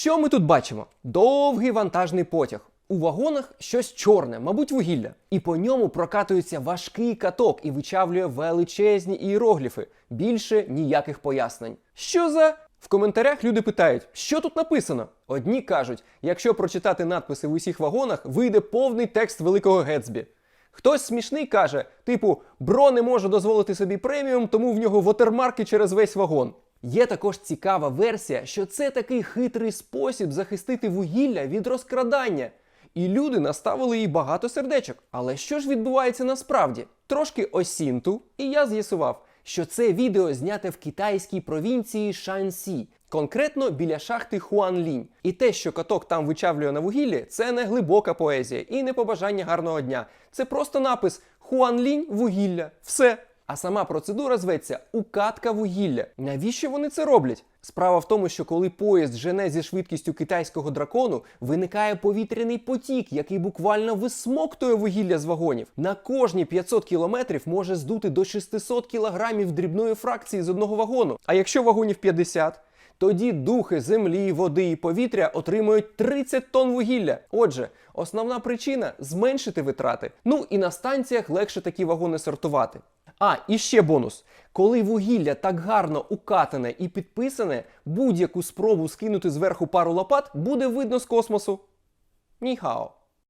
Що ми тут бачимо? Довгий вантажний потяг. У вагонах щось чорне, мабуть, вугілля. І по ньому прокатується важкий каток і вичавлює величезні іерогліфи. Більше ніяких пояснень. Що за. В коментарях люди питають, що тут написано. Одні кажуть, якщо прочитати надписи в усіх вагонах, вийде повний текст великого Гетсбі. Хтось смішний каже, типу, бро не може дозволити собі преміум, тому в нього вотермарки через весь вагон. Є також цікава версія, що це такий хитрий спосіб захистити вугілля від розкрадання. І люди наставили їй багато сердечок. Але що ж відбувається насправді? Трошки осінту, і я з'ясував, що це відео зняте в китайській провінції Шаньсі, конкретно біля шахти Хуанлінь. І те, що каток там вичавлює на вугіллі, це не глибока поезія і не побажання гарного дня. Це просто напис Хуанлінь вугілля. Все. А сама процедура зветься укатка вугілля. Навіщо вони це роблять? Справа в тому, що коли поїзд жене зі швидкістю китайського дракону, виникає повітряний потік, який буквально висмоктує вугілля з вагонів. На кожні 500 кілометрів може здути до 600 кілограмів дрібної фракції з одного вагону. А якщо вагонів 50? Тоді духи землі, води і повітря отримують 30 тонн вугілля. Отже, основна причина зменшити витрати. Ну і на станціях легше такі вагони сортувати. А, і ще бонус. Коли вугілля так гарно укатане і підписане, будь-яку спробу скинути зверху пару лопат буде видно з космосу. Ніхао.